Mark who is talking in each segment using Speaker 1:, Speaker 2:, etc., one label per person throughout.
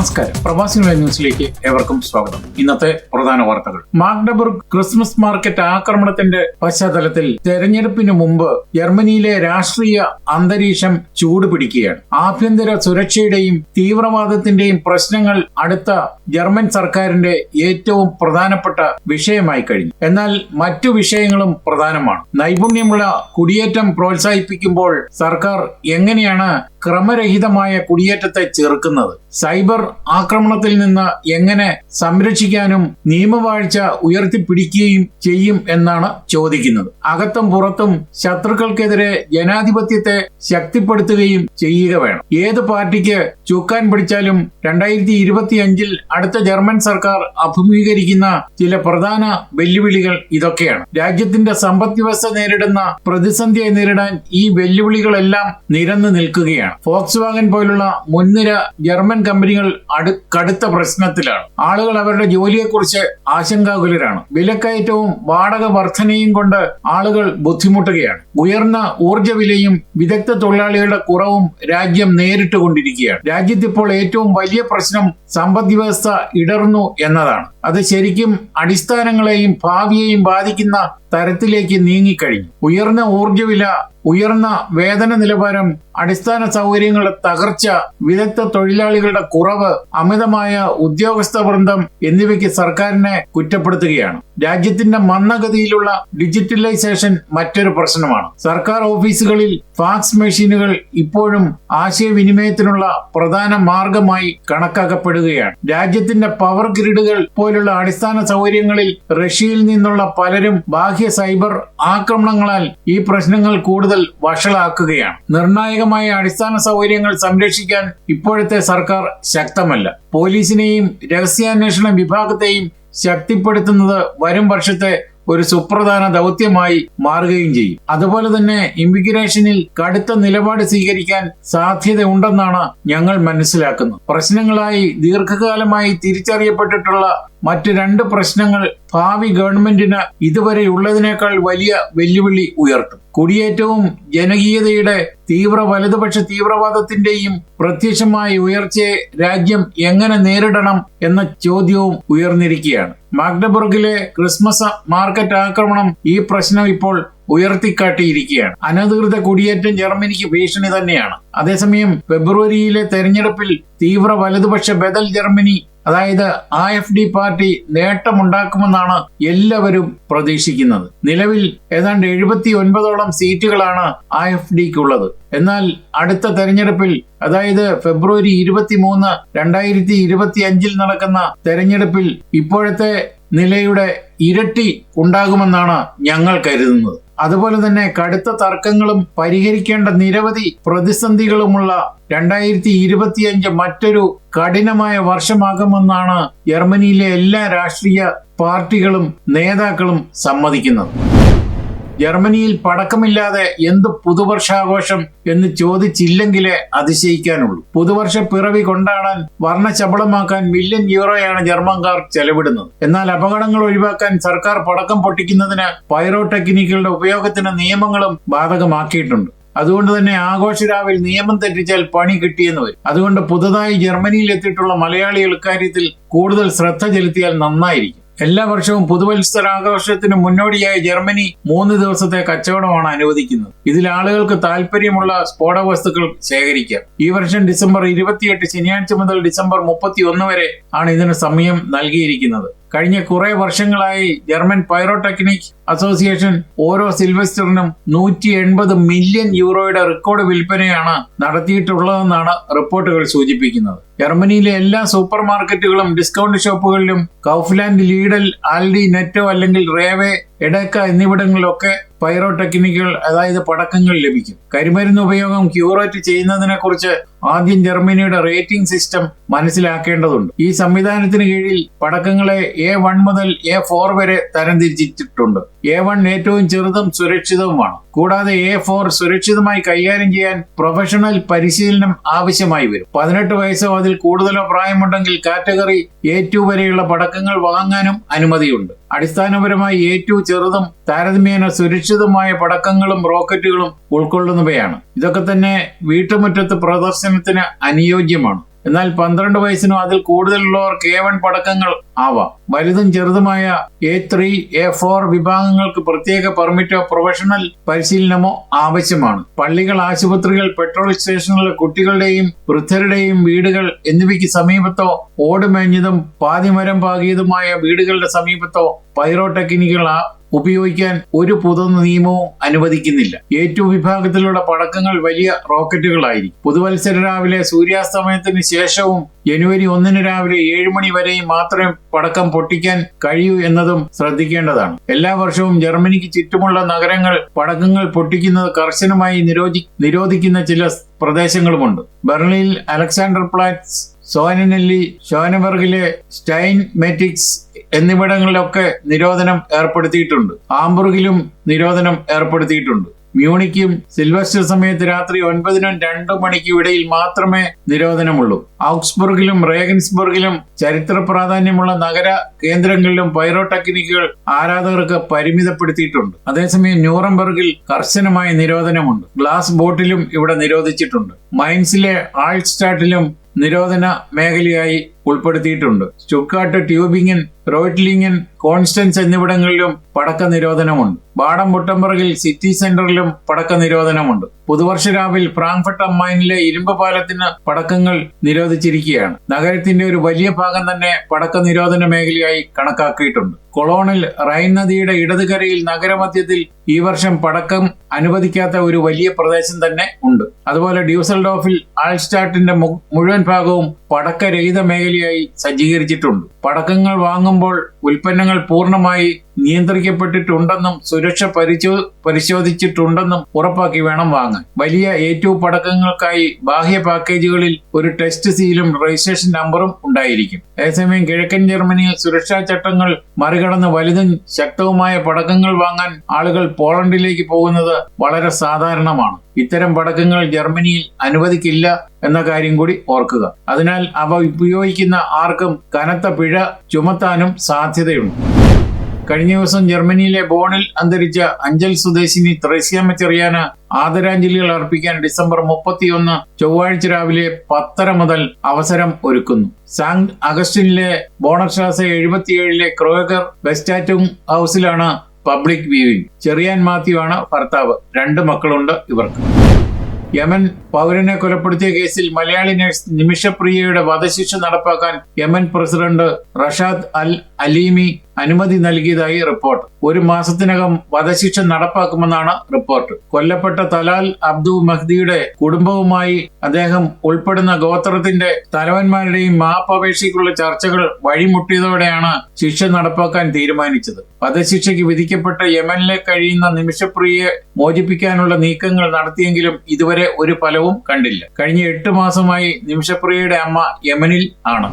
Speaker 1: നമസ്കാരം. പ്രവാസി ന്യൂസിലേക്ക് ഏവർക്കും സ്വാഗതം. ഇന്നത്തെ പ്രധാന വാർത്തകൾ. മാഗ്ഡബർഗ് ക്രിസ്മസ് മാർക്കറ്റ് ആക്രമണത്തിന്റെ പശ്ചാത്തലത്തിൽ തെരഞ്ഞെടുപ്പിന് മുമ്പ് ജർമ്മനിയിലെ രാഷ്ട്രീയ അന്തരീക്ഷം ചൂടുപിടിക്കുകയാണ്. ആഭ്യന്തര സുരക്ഷയുടെയും തീവ്രവാദത്തിന്റെയും പ്രശ്നങ്ങൾ അടുത്ത ജർമ്മൻ സർക്കാരിന്റെ ഏറ്റവും പ്രധാനപ്പെട്ട വിഷയമായി കഴിഞ്ഞു. എന്നാൽ മറ്റു വിഷയങ്ങളും പ്രധാനമാണ്. നൈപുണ്യമുള്ള കുടിയേറ്റം പ്രോത്സാഹിപ്പിക്കുമ്പോൾ സർക്കാർ എങ്ങനെയാണ് ക്രമരഹിതമായ കുടിയേറ്റത്തെ ചെറുക്കുന്നത്. സൈബർ ആക്രമണത്തിൽ നിന്ന് എങ്ങനെ സംരക്ഷിക്കാനും നിയമവാഴ്ച ഉയർത്തിപ്പിടിക്കുകയും ചെയ്യും എന്നാണ് ചോദിക്കുന്നത്. അകത്തും പുറത്തും ശത്രുക്കൾക്കെതിരെ ജനാധിപത്യത്തെ ശക്തിപ്പെടുത്തുകയും ചെയ്യുക വേണം. ഏത് പാർട്ടിക്ക് ചുക്കാൻ പിടിച്ചാലും രണ്ടായിരത്തി ഇരുപത്തി അഞ്ചിൽ അടുത്ത ജർമ്മൻ സർക്കാർ അഭിമുഖീകരിക്കുന്ന ചില പ്രധാന വെല്ലുവിളികൾ ഇതൊക്കെയാണ്. രാജ്യത്തിന്റെ സമ്പദ് വ്യവസ്ഥ നേരിടുന്ന പ്രതിസന്ധിയെ നേരിടാൻ ഈ വെല്ലുവിളികളെല്ലാം നിരന്നു നിൽക്കുകയാണ്. ഫോക്സ് വാഗൻ പോലുള്ള മുൻനിര ജർമ്മൻ കമ്പനികൾ അടു കടുത്ത പ്രശ്നത്തിലാണ്. ആളുകൾ അവരുടെ ജോലിയെക്കുറിച്ച് ആശങ്കാകുലരാണ്. വിലക്കയറ്റവും വാടക വർധനയും കൊണ്ട് ആളുകൾ ബുദ്ധിമുട്ടുകയാണ്. ഉയർന്ന ഊർജ വിലയും വിദഗ്ധ തൊഴിലാളികളുടെ കുറവും രാജ്യം നേരിട്ടുകൊണ്ടിരിക്കുകയാണ്. രാജ്യത്ത് ഇപ്പോൾ ഏറ്റവും വലിയ പ്രശ്നം സമ്പദ് വ്യവസ്ഥ ഇടർന്നു എന്നതാണ്. അത് ശരിക്കും അടിസ്ഥാനങ്ങളെയും ഭാവിയെയും ബാധിക്കുന്ന തരത്തിലേക്ക് നീങ്ങിക്കഴിഞ്ഞു. ഉയർന്ന ഊർജവില ഉയർന്ന വേതന നിലവാരം അടിസ്ഥാന സൗകര്യങ്ങളുടെ തകർച്ച വിദഗ്ധ തൊഴിലാളികളുടെ കുറവ് അമിതമായ ഉദ്യോഗസ്ഥ വൃന്ദം എന്നിവയ്ക്ക് സർക്കാരിനെ കുറ്റപ്പെടുത്തുകയാണ്. രാജ്യത്തിന്റെ മന്ദഗതിയിലുള്ള ഡിജിറ്റലൈസേഷൻ മറ്റൊരു പ്രശ്നമാണ്. സർക്കാർ ഓഫീസുകളിൽ ഫാക്സ് മെഷീനുകൾ ഇപ്പോഴും ആശയവിനിമയത്തിനുള്ള പ്രധാന മാർഗമായി കണക്കാക്കപ്പെടുകയാണ്. രാജ്യത്തിന്റെ പവർ ഗ്രിഡുകൾ പോലുള്ള അടിസ്ഥാന സൗകര്യങ്ങളിൽ റഷ്യയിൽ നിന്നുള്ള പലരും ബാഹ്യ സൈബർ ആക്രമണങ്ങളാൽ ഈ പ്രശ്നങ്ങൾ കൂടുതൽ വഷളാക്കുകയാണ്. നിർണായകമായ അടിസ്ഥാന സൗകര്യങ്ങൾ സംരക്ഷിക്കാൻ ഇപ്പോഴത്തെ സർക്കാർ ശക്തമല്ല. പോലീസിനെയും രഹസ്യാന്വേഷണ വിഭാഗത്തെയും ശക്തിപ്പെടുത്തുന്നത് വരും വർഷത്തെ ഒരു സുപ്രധാന ദൗത്യമായി മാറുകയും ചെയ്യും. അതുപോലെ തന്നെ ഇമിഗ്രേഷനിൽ കടുത്ത നിലപാട് സ്വീകരിക്കാൻ സാധ്യത ഉണ്ടെന്നാണ് ഞങ്ങൾ മനസ്സിലാക്കുന്നത്. പ്രശ്നങ്ങളായി ദീർഘകാലമായി തിരിച്ചറിയപ്പെട്ടിട്ടുള്ള മറ്റ് രണ്ട് പ്രശ്നങ്ങൾ ഭാവി ഗവൺമെന്റിന് ഇതുവരെ ഉള്ളതിനേക്കാൾ വലിയ വെല്ലുവിളി ഉയർത്തും. കുടിയേറ്റവും ജനകീയതയുടെ തീവ്ര വലതുപക്ഷ തീവ്രവാദത്തിന്റെയും പ്രത്യക്ഷമായ ഉയർച്ചയെ രാജ്യം എങ്ങനെ നേരിടണം എന്ന ചോദ്യവും ഉയർന്നിരിക്കുകയാണ്. മാഗ്ഡബർഗിലെ ക്രിസ്മസ് മാർക്കറ്റ് ആക്രമണം ഈ പ്രശ്നം ഇപ്പോൾ ഉയർത്തിക്കാട്ടിയിരിക്കുകയാണ്. അനധികൃത കുടിയേറ്റം ജർമ്മനിക്ക് ഭീഷണി തന്നെയാണ്. അതേസമയം ഫെബ്രുവരിയിലെ തെരഞ്ഞെടുപ്പിൽ തീവ്ര വലതുപക്ഷ ബദൽ ജർമ്മനി അതായത് ആ എഫ് ഡി പാർട്ടി നേട്ടമുണ്ടാക്കുമെന്നാണ് എല്ലാവരും പ്രതീക്ഷിക്കുന്നത്. നിലവിൽ ഏതാണ്ട് എഴുപത്തി ഒൻപതോളം സീറ്റുകളാണ് ആ എഫ് ഡിക്കുള്ളത് എന്നാൽ അടുത്ത തെരഞ്ഞെടുപ്പിൽ അതായത് ഫെബ്രുവരി ഇരുപത്തിമൂന്ന് രണ്ടായിരത്തി ഇരുപത്തി അഞ്ചിൽ നടക്കുന്ന തെരഞ്ഞെടുപ്പിൽ ഇപ്പോഴത്തെ നിലയുടെ ഇരട്ടി ഉണ്ടാകുമെന്നാണ് ഞങ്ങൾ കരുതുന്നത്. അതുപോലെ തന്നെ കടുത്ത തർക്കങ്ങളും പരിഹരിക്കേണ്ട നിരവധി പ്രതിസന്ധികളുമുള്ള രണ്ടായിരത്തി ഇരുപത്തിയഞ്ച് മറ്റൊരു കഠിനമായ വർഷമാകുമെന്നാണ് ജർമ്മനിയിലെ എല്ലാ രാഷ്ട്രീയ പാർട്ടികളും നേതാക്കളും സമ്മതിക്കുന്നത്. ജർമ്മനിയിൽ പടക്കമില്ലാതെ എന്ത് പുതുവർഷാഘോഷം എന്ന് ചോദിച്ചില്ലെങ്കിലേ അതിശയിക്കാനുള്ളൂ. പുതുവർഷ പിറവി കൊണ്ടാടാൻ വർണശബളമാക്കാൻ മില്യൺ യൂറോയാണ് ജർമ്മൻകാർ ചെലവിടുന്നത്. എന്നാൽ അപകടങ്ങൾ ഒഴിവാക്കാൻ സർക്കാർ പടക്കം പൊട്ടിക്കുന്നതിന് പൈറോ ടെക്നിക്കുകളുടെ ഉപയോഗത്തിന് നിയമങ്ങളും ബാധകമാക്കിയിട്ടുണ്ട്. അതുകൊണ്ട് തന്നെ ആഘോഷരാവിൽ നിയമം തെറ്റിച്ചാൽ പണി കിട്ടിയെന്ന് വരും. അതുകൊണ്ട് പുതുതായി ജർമ്മനിയിൽ എത്തിയിട്ടുള്ള മലയാളികൾ കാര്യത്തിൽ കൂടുതൽ ശ്രദ്ധ ചെലുത്തിയാൽ നന്നായിരിക്കും. എല്ലാ വർഷവും പുതുവത്സരാഘോഷത്തിന് മുന്നോടിയായി ജർമ്മനി മൂന്ന് ദിവസത്തെ കച്ചവടമാണ് അനുവദിക്കുന്നത്. ഇതിൽ ആളുകൾക്ക് താല്പര്യമുള്ള സ്ഫോടക വസ്തുക്കൾ ശേഖരിക്കാം. ഈ വർഷം ഡിസംബർ ഇരുപത്തിയെട്ട് ശനിയാഴ്ച മുതൽ ഡിസംബർ മുപ്പത്തി വരെ ആണ് ഇതിന് സമയം നൽകിയിരിക്കുന്നത്. കഴിഞ്ഞ കുറെ വർഷങ്ങളായി ജർമ്മൻ പൈറോടെക്നിക് അസോസിയേഷൻ ഓരോ സിൽവസ്റ്ററിനും നൂറ്റി എൺപത് മില്യൺ യൂറോയുടെ റെക്കോർഡ് വിൽപ്പനയാണ് നടത്തിയിട്ടുള്ളതെന്നാണ് റിപ്പോർട്ടുകൾ സൂചിപ്പിക്കുന്നത്. ജർമ്മനിയിലെ എല്ലാ സൂപ്പർ മാർക്കറ്റുകളും ഡിസ്കൗണ്ട് ഷോപ്പുകളിലും കൗഫ്ലാൻഡ് ലീഡൽ ആൽഡി നെറ്റോ അല്ലെങ്കിൽ റേവേ എഡക്ക എന്നിവിടങ്ങളിലൊക്കെ പൈറോടെക്നിക്കുകൾ അതായത് പടക്കങ്ങൾ ലഭിക്കും. കരിമരുന്ന് ഉപയോഗം ക്യൂറേറ്റ് ചെയ്യുന്നതിനെ കുറിച്ച് ആദ്യം ജർമ്മനിയുടെ റേറ്റിംഗ് സിസ്റ്റം മനസ്സിലാക്കേണ്ടതുണ്ട്. ഈ സംവിധാനത്തിന് കീഴിൽ പടക്കങ്ങളെ എ വൺ മുതൽ എ ഫോർ വരെ തരംതിരിച്ചിട്ടുണ്ട് എ വൺ ഏറ്റവും ചെറുതും സുരക്ഷിതവുമാണ്. കൂടാതെ എ ഫോർ സുരക്ഷിതമായി കൈകാര്യം ചെയ്യാൻ പ്രൊഫഷണൽ പരിശീലനം ആവശ്യമായി വരും. പതിനെട്ട് വയസ്സോ അതിൽ കൂടുതലോ പ്രായമുണ്ടെങ്കിൽ കാറ്റഗറി എ ടു വരെയുള്ള പടക്കങ്ങൾ വാങ്ങാനും അനുമതിയുണ്ട്. അടിസ്ഥാനപരമായി എ ടു ചെറുതും താരതമ്യേന സുരക്ഷിതമായ പടക്കങ്ങളും റോക്കറ്റുകളും ഉൾക്കൊള്ളുന്നവയാണ്. ഇതൊക്കെ തന്നെ വീട്ടുമുറ്റത്ത് പ്രദർശനത്തിന് അനുയോജ്യമാണ്. എന്നാൽ പന്ത്രണ്ട് വയസ്സിനും അതിൽ കൂടുതലുള്ളവർ കെ വൺ പടക്കങ്ങൾ ആവാം. വലുതും ചെറുതുമായ എ ത്രീ എ ഫോർ വിഭാഗങ്ങൾക്ക് പ്രത്യേക പെർമിറ്റോ പ്രൊഫഷണൽ പരിശീലനമോ ആവശ്യമാണ്. പള്ളികൾ ആശുപത്രികൾ പെട്രോൾ സ്റ്റേഷനുകളിലെ കുട്ടികളുടെയും വൃദ്ധരുടെയും വീടുകൾ എന്നിവയ്ക്ക് സമീപത്തോ ഓടുമേഞ്ഞതും പാതിമരം പാകിയതുമായ വീടുകളുടെ സമീപത്തോ പൈറോടെക്നിക്കുകൾ ഉപയോഗിക്കാൻ ഒരു പൊതു നിയമവും അനുവദിക്കുന്നില്ല. എ ടു വിഭാഗത്തിലുള്ള പടക്കങ്ങൾ വലിയ റോക്കറ്റുകളായിരിക്കും. പുതുവത്സര രാവിലെ സൂര്യാസ്തമയത്തിന് ശേഷവും ജനുവരി ഒന്നിന് രാവിലെ ഏഴ് മണി വരെയും മാത്രമേ പടക്കം പൊട്ടിക്കാൻ കഴിയൂ എന്നതും ശ്രദ്ധിക്കേണ്ടതാണ്. എല്ലാ വർഷവും ജർമ്മനിക്ക് ചുറ്റുമുള്ള നഗരങ്ങൾ പടക്കങ്ങൾ പൊട്ടിക്കുന്നത് കർശനമായി നിരോധി നിരോധിക്കുന്ന ചില പ്രദേശങ്ങളുമുണ്ട്. ബെർലിനിൽ അലക്സാണ്ടർ പ്ലാറ്റ്സ് സോനനെല്ലി ഷോനബർഗിലെ സ്റ്റൈൻ മെറ്റിക്സ് എന്നിവിടങ്ങളിലൊക്കെ നിരോധനം ഏർപ്പെടുത്തിയിട്ടുണ്ട്. ആംബുർഗിലും നിരോധനം ഏർപ്പെടുത്തിയിട്ടുണ്ട്. മ്യൂണിക്കും സിൽവസ്റ്റർ സമയത്ത് രാത്രി ഒൻപതിനും രണ്ടു മണിക്കും ഇടയിൽ മാത്രമേ നിരോധനമുള്ളൂ. ഔക്സ്ബർഗിലും റേഗൻസ്ബർഗിലും ചരിത്ര പ്രാധാന്യമുള്ള നഗര കേന്ദ്രങ്ങളിലും പൈറോടെക്നിക്കുകൾ ആരാധകർക്ക് പരിമിതപ്പെടുത്തിയിട്ടുണ്ട്. അതേസമയം ന്യൂറംബർഗിൽ കർശനമായ നിരോധനമുണ്ട്. ഗ്ലാസ് ബോട്ടിലും ഇവിടെ നിരോധിച്ചിട്ടുണ്ട്. മൈൻസിലെ ആൾസ്റ്റാട്ടിലും നിരോധന മേഖലയായി ഉൾപ്പെടുത്തിയിട്ടുണ്ട്. സ്റ്റുക്കാട്ട് ട്യൂബിങ്ങിൻ റോയ്റ്റ്ലിങ്ങിൻ കോൺസ്റ്റൻസ് എന്നിവിടങ്ങളിലും പടക്ക നിരോധനമുണ്ട്. ബാഡം ബുട്ടംബർഗിൽ സിറ്റി സെന്ററിലും പടക്ക നിരോധനമുണ്ട്. പുതുവർഷ രാവിൽ ഫ്രാങ്ക്ഫർട്ട് അമ്മൈനിലെ ഇരുമ്പ് പാലത്തിന് പടക്കങ്ങൾ നിരോധിച്ചിരിക്കുകയാണ്. നഗരത്തിന്റെ ഒരു വലിയ ഭാഗം തന്നെ പടക്ക നിരോധന മേഖലയായി കണക്കാക്കിയിട്ടുണ്ട്. കൊളോണിൽ റൈൻ നദിയുടെ ഇടതുകരയിൽ നഗരമധ്യത്തിൽ ഈ വർഷം പടക്കം അനുവദിക്കാത്ത ഒരു വലിയ പ്രദേശം തന്നെ ഉണ്ട്. അതുപോലെ ഡ്യൂസൽഡോഫിൽ ആൾസ്റ്റാട്ടിന്റെ മുഴുവൻ ഭാഗവും പടക്കരഹിത മേഖലയായി സജ്ജീകരിച്ചിട്ടുണ്ട്. പടക്കങ്ങൾ വാങ്ങുമ്പോൾ ഉൽപ്പന്നങ്ങൾ പൂർണമായി നിയന്ത്രിക്കപ്പെട്ടിട്ടുണ്ടെന്നും സുരക്ഷ പരിശോ പരിശോധിച്ചിട്ടുണ്ടെന്നും ഉറപ്പാക്കി വേണം വാങ്ങാൻ. വലിയ ഏറ്റവും പടക്കങ്ങൾക്കായി ബാഹ്യ പാക്കേജുകളിൽ ഒരു ടെസ്റ്റ് സീലും രജിസ്ട്രേഷൻ നമ്പറും ഉണ്ടായിരിക്കും. അതേസമയം കിഴക്കൻ ജർമ്മനിയിൽ സുരക്ഷാ ചട്ടങ്ങൾ മറികടന്ന് വലുതും ശക്തവുമായ പടക്കങ്ങൾ വാങ്ങാൻ ആളുകൾ പോളണ്ടിലേക്ക് പോകുന്നത് വളരെ സാധാരണമാണ്. ഇത്തരം പടക്കങ്ങൾ ജർമ്മനിയിൽ അനുവദിക്കില്ല എന്ന കാര്യം കൂടി ഓർക്കുക. അതിനാൽ അവ ഉപയോഗിക്കുന്ന ആർക്കും കനത്ത പിഴ ചുമത്താനും സാധ്യതയുണ്ട്. കഴിഞ്ഞ ദിവസം ജർമ്മനിയിലെ ബോണിൽ അന്തരിച്ച അഞ്ചൽ സ്വദേശിനി ത്രേസ്യാമ്മ ചെറിയാന ആദരാഞ്ജലികൾ അർപ്പിക്കാൻ ഡിസംബർ മുപ്പത്തിയൊന്ന് ചൊവ്വാഴ്ച രാവിലെ പത്തര മുതൽ അവസരം ഒരുക്കുന്നു. സാങ് അഗസ്റ്റിനിലെ ബോണർഷാസ എഴുപത്തിയേഴിലെ ക്രോഗർ വെസ്റ്റാറ്റും ഹൗസിലാണ് പബ്ലിക് വ്യൂവിംഗ് ചെറിയാൻ മാത്യു ആണ് ഭർത്താവ്. രണ്ട് മക്കളുണ്ട് ഇവർക്ക്. യമൻ പൗരനെ കൊലപ്പെടുത്തിയ കേസിൽ മലയാളി നഴ്സ് നിമിഷപ്രിയയുടെ വധശിക്ഷ നടപ്പാക്കാൻ Yemen president Rashad al Alimi അനുമതി നൽകിയതായി റിപ്പോർട്ട്. ഒരു മാസത്തിനകം വധശിക്ഷ നടപ്പാക്കുമെന്നാണ് റിപ്പോർട്ട്. കൊല്ലപ്പെട്ട തലാൽ അബ്ദു മഹ്ദിയുടെ കുടുംബവുമായി അദ്ദേഹം ഉൾപ്പെടുന്ന ഗോത്രത്തിന്റെ തലവന്മാരുടെയും മാപ്പപേക്ഷയ്ക്കുള്ള ചർച്ചകൾ വഴിമുട്ടിയതോടെയാണ് ശിക്ഷ നടപ്പാക്കാൻ തീരുമാനിച്ചത്. വധശിക്ഷയ്ക്ക് വിധിക്കപ്പെട്ട യമനിലെ കഴിയുന്ന നിമിഷപ്രിയയെ മോചിപ്പിക്കാനുള്ള നീക്കങ്ങൾ നടത്തിയെങ്കിലും ഇതുവരെ ഒരു ഫലവും കണ്ടില്ല. കഴിഞ്ഞ എട്ട് മാസമായി നിമിഷപ്രിയയുടെ അമ്മ യമനിൽ ആണ്.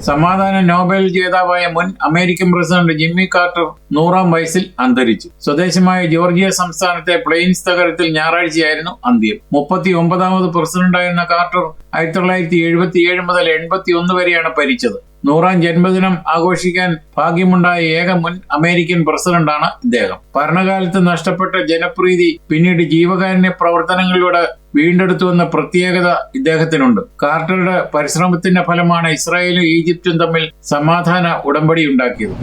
Speaker 1: സമാധാന നോബൽ ജേതാവായ മുൻ അമേരിക്കൻ പ്രസിഡന്റ് ജിമ്മി കാർട്ടർ നൂറാം വയസ്സിൽ അന്തരിച്ചു. സ്വദേശമായ ജോർജിയ സംസ്ഥാനത്തെ പ്ലെയിൻസ് നഗരത്തിൽ ഞായറാഴ്ചയായിരുന്നു അന്ത്യം. മുപ്പത്തി ഒമ്പതാമത് പ്രസിഡന്റായിരുന്ന കാർട്ടർ ആയിരത്തി തൊള്ളായിരത്തി എഴുപത്തി ഏഴ് മുതൽ എൺപത്തി ഒന്ന് വരെയാണ് ഭരിച്ചത്. നൂറാം ജന്മദിനം ആഘോഷിക്കാൻ ഭാഗ്യമുണ്ടായ ഏക മുൻ അമേരിക്കൻ പ്രസിഡന്റാണ് ഇദ്ദേഹം. ഭരണകാലത്ത് നഷ്ടപ്പെട്ട ജനപ്രീതി പിന്നീട് ജീവകാരുണ്യ പ്രവർത്തനങ്ങളിലൂടെ വീണ്ടെടുത്തുവെന്ന പ്രത്യേകത ഇദ്ദേഹത്തിനുണ്ട്. കാർട്ടറുടെ പരിശ്രമത്തിന്റെ ഫലമാണ് ഇസ്രായേലും ഈജിപ്തും തമ്മിൽ സമാധാന ഉടമ്പടി ഉണ്ടാക്കിയത്.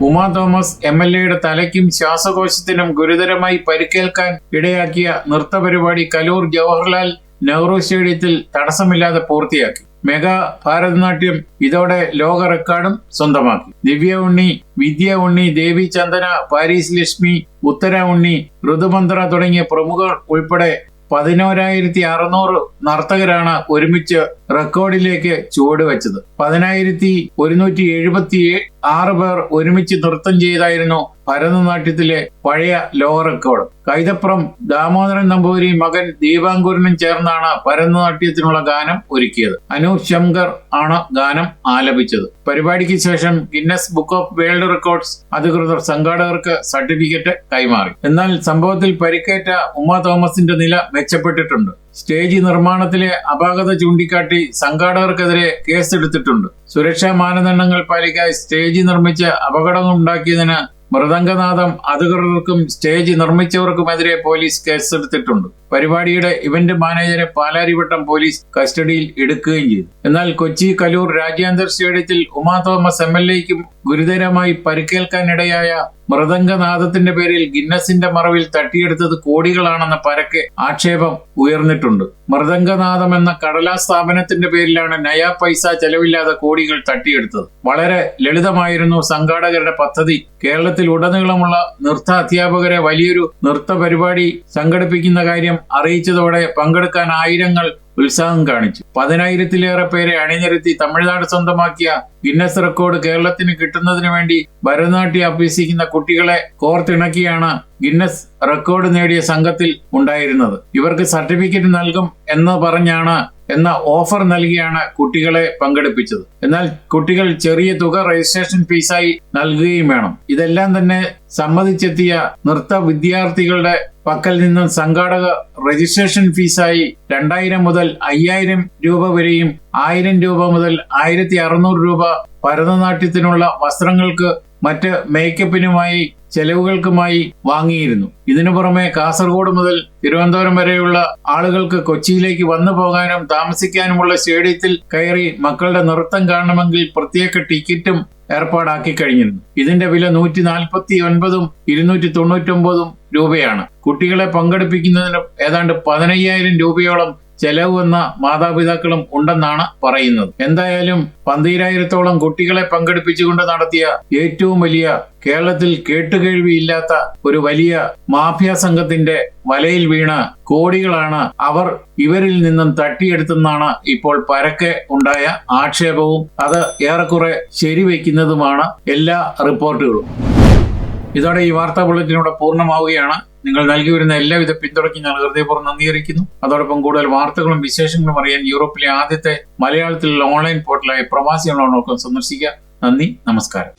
Speaker 1: ഉമാ തോമസ് എം എൽ എയുടെ തലയ്ക്കും ശ്വാസകോശത്തിനും ഗുരുതരമായി പരിക്കേൽക്കാൻ ഇടയാക്കിയ നൃത്ത പരിപാടി കലൂർ ജവഹർലാൽ നെഹ്റു സ്റ്റേഡിയത്തിൽ തടസ്സമില്ലാതെ പൂർത്തിയാക്കി. മെഗാ ഭാരതനാട്യം ഇതോടെ ലോക റെക്കോർഡും സ്വന്തമാക്കി. ദിവ്യ ഉണ്ണി വിദ്യ ഉണ്ണി ദേവി ചന്ദന പാരീസ് ലക്ഷ്മി ഉത്തര ഉണ്ണി ഋതുമന്ത്ര തുടങ്ങിയ പ്രമുഖർ ഉൾപ്പെടെ പതിനോരായിരത്തി അറുന്നൂറ് നർത്തകരാണ് ഒരുമിച്ച് റെക്കോർഡിലേക്ക് ചുവടുവെച്ചത് പതിനായിരത്തി ഒരുന്നൂറ്റി എഴുപത്തി ആറ് പേർ ഒരുമിച്ച് നൃത്തം ചെയ്തായിരുന്നു ഭരതനാട്യത്തിലെ പഴയ ലോക റെക്കോർഡ്. കൈതപ്രം ദാമോദരൻ നമ്പൂരി മകൻ ദീപാങ്കുരനും ചേർന്നാണ് ഭരതനാട്യത്തിനുള്ള ഗാനം ഒരുക്കിയത്. അനൂപ് ശങ്കർ ആണ് ഗാനം ആലപിച്ചത്. പരിപാടിക്ക് ശേഷം Guinness book of world records അധികൃതർ സംഘാടകർക്ക് സർട്ടിഫിക്കറ്റ് കൈമാറി. എന്നാൽ സംഭവത്തിൽ പരിക്കേറ്റ ഉമ്മ തോമസിന്റെ നില മെച്ചപ്പെട്ടിട്ടുണ്ട്. സ്റ്റേജ് നിർമ്മാണത്തിലെ അപാകത ചൂണ്ടിക്കാട്ടി സംഘാടകർക്കെതിരെ കേസെടുത്തിട്ടുണ്ട്. സുരക്ഷാ മാനദണ്ഡങ്ങൾ പാലിക്കാതെ സ്റ്റേജ് നിർമ്മിച്ച് അപകടം ഉണ്ടാക്കിയതിന് മൃദംഗനാഥം അധികൃതർക്കും സ്റ്റേജ് നിർമ്മിച്ചവർക്കുമെതിരെ പോലീസ് കേസെടുത്തിട്ടുണ്ട്. പരിപാടിയുടെ ഇവന്റ് മാനേജരെ പാലാരിവട്ടം പോലീസ് കസ്റ്റഡിയിൽ എടുക്കുകയും ചെയ്തു. എന്നാൽ കൊച്ചി കലൂർ രാജ്യാന്തർ സ്റ്റേഡിയത്തിൽ ഉമാ തോമസ് എം എൽ എക്കും ഗുരുതരമായി പരിക്കേൽക്കാനിടയായ മൃദംഗനാഥത്തിന്റെ പേരിൽ ഗിന്നസിന്റെ മറവിൽ തട്ടിയെടുത്തത് കോടികളാണെന്ന പരക്കെ ആക്ഷേപം ഉയർന്നിട്ടുണ്ട്. മൃദംഗനാഥം എന്ന കടലാ സ്ഥാപനത്തിന്റെ പേരിലാണ് നയാ പൈസ ചെലവില്ലാതെ കോടികൾ തട്ടിയെടുത്തത്. വളരെ ലളിതമായിരുന്നു സംഘാടകരുടെ പദ്ധതി. കേരളത്തിൽ ഉടനീളമുള്ള നൃത്ത അധ്യാപകരെ വലിയൊരു നൃത്ത പരിപാടി സംഘടിപ്പിക്കുന്ന കാര്യം അറിയിച്ചതോടെ പങ്കെടുക്കാൻ ആയിരങ്ങൾ ഉത്സാഹം കാണിച്ചു. പതിനായിരത്തിലേറെ പേരെ അണിനിരത്തി തമിഴ്നാട് സ്വന്തമാക്കിയ ഗിന്നസ് റെക്കോർഡ് കേരളത്തിന് കിട്ടുന്നതിന് വേണ്ടി ഭരതനാട്യം അഭ്യസിക്കുന്ന കുട്ടികളെ കോർത്തിണക്കിയാണ് ഗിന്നസ് റെക്കോർഡ് നേടിയ സംഘത്തിൽ ഉണ്ടായിരുന്നത്. ഇവർക്ക് സർട്ടിഫിക്കറ്റ് നൽകും എന്ന് പറഞ്ഞാണ് എന്ന ഓഫർ നൽകിയാണ് കുട്ടികളെ പങ്കെടുപ്പിച്ചത്. എന്നാൽ കുട്ടികൾ ചെറിയ തുക രജിസ്ട്രേഷൻ ഫീസായി നൽകുകയും വേണം. ഇതെല്ലാം തന്നെ സമ്മതിച്ചെത്തിയ നൃത്ത വിദ്യാർത്ഥികളുടെ പക്കൽ നിന്നും സംഘാടക രജിസ്ട്രേഷൻ ഫീസായി രണ്ടായിരം മുതൽ അയ്യായിരം രൂപ വരെയും ആയിരം രൂപ മുതൽ ആയിരത്തി രൂപ ഭരതനാട്യത്തിനുള്ള വസ്ത്രങ്ങൾക്ക് മറ്റ് മേക്കപ്പിനുമായി ചെലവുകൾക്കുമായി വാങ്ങിയിരുന്നു. ഇതിനു പുറമെ കാസർഗോഡ് മുതൽ തിരുവനന്തപുരം വരെയുള്ള ആളുകൾക്ക് കൊച്ചിയിലേക്ക് വന്നു പോകാനും താമസിക്കാനുമുള്ള സ്റ്റേഡിയത്തിൽ കയറി മക്കളുടെ നൃത്തം കാണണമെങ്കിൽ പ്രത്യേക ടിക്കറ്റും ഏർപ്പാടാക്കി കഴിഞ്ഞിരുന്നു. ഇതിന്റെ വില നൂറ്റി നാൽപ്പത്തി ഒൻപതും ഇരുന്നൂറ്റി തൊണ്ണൂറ്റി ഒമ്പതും രൂപയാണ്. കുട്ടികളെ പങ്കെടുപ്പിക്കുന്നതിന് ഏതാണ്ട് പതിനയ്യായിരം രൂപയോളം ചെലവ് വന്ന മാതാപിതാക്കളും ഉണ്ടെന്നാണ് പറയുന്നത്. എന്തായാലും പന്തീരായിരത്തോളം കുട്ടികളെ പങ്കെടുപ്പിച്ചുകൊണ്ട് നടത്തിയ ഏറ്റവും വലിയ കേരളത്തിൽ കേട്ടുകേഴ്വിയില്ലാത്ത ഒരു വലിയ മാഫിയ സംഘത്തിന്റെ വലയിൽ വീണ് കോടികളാണ് അവർ ഇവരിൽ നിന്നും തട്ടിയെടുത്തെന്നാണ് ഇപ്പോൾ പരക്കെ ഉണ്ടായ ആക്ഷേപവും അത് ഏറെക്കുറെ ശരിവെക്കുന്നതുമാണ് എല്ലാ റിപ്പോർട്ടുകളും. ഇതോടെ ഈ വാർത്താ ബുള്ളറ്റിനോട് പൂർണമാവുകയാണ്. നിങ്ങൾ നൽകി വരുന്ന എല്ലാവിധ പിന്തുണയ്ക്കും ഞാൻ ഹൃദയപൂർവം നന്ദി അറിയിക്കുന്നു. അതോടൊപ്പം കൂടുതൽ വാർത്തകളും വിശേഷങ്ങളും അറിയാൻ യൂറോപ്പിലെ ആദ്യത്തെ മലയാളത്തിലുള്ള ഓൺലൈൻ പോർട്ടലായ പ്രവാസി സന്ദർശിക്കുക. നന്ദി നമസ്കാരം.